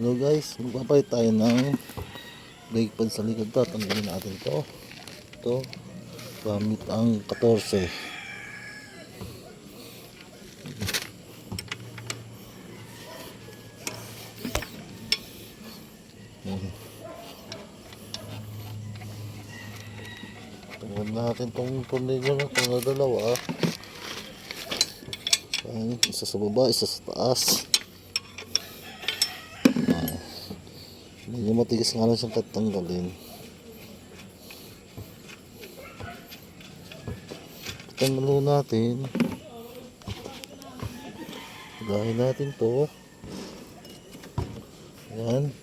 Hello guys, magpapalit tayo ng brake pad sa likod to. Tanggalin natin to. Ito, gamit ang 14. Ayan. Tanggal natin tong tornilyo na ito na dalawa. Ayan, isa sa baba, isa sa taas. Medyo matigas nga lang siyang tatanggalin. Tanggalin natin. Gahin natin to. Yan.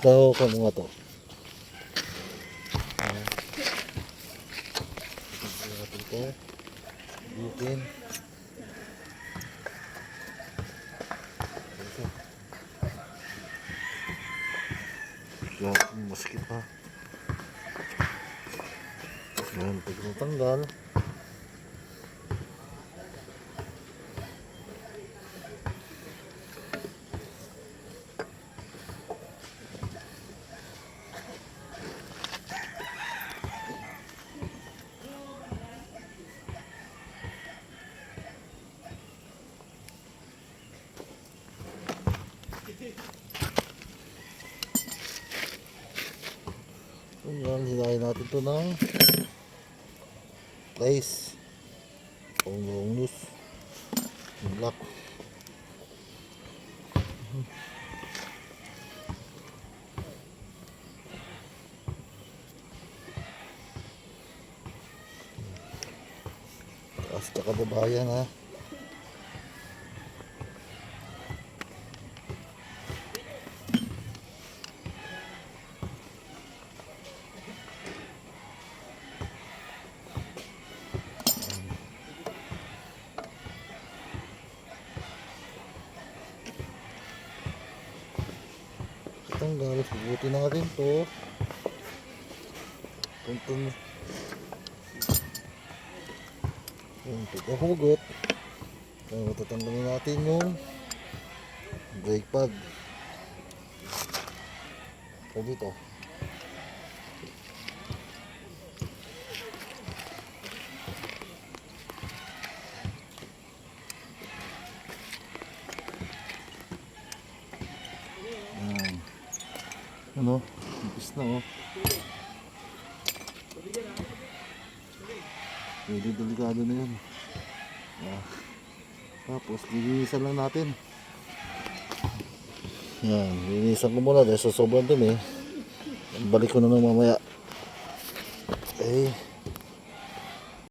Daw ko mga to. Ayan. Tanggalin natin to. Yan, maskip ha. Yan, pag natanggal. Yan, hilahin natin to ng place. Pang longus. Lock. Taas ka kababayan ha. Tanggal, subuti natin to. Tuntun. Yung pagkahugot. Kaya matatanggalin natin yung brake pad. So dito. Ano? Ipis na oh. Pwede delikado na yun. Ah. Tapos, lilinisan lang natin. Yan, lilinisan ko muna dahil sa sobrang dumi. Balik ko na lang mamaya. Okay.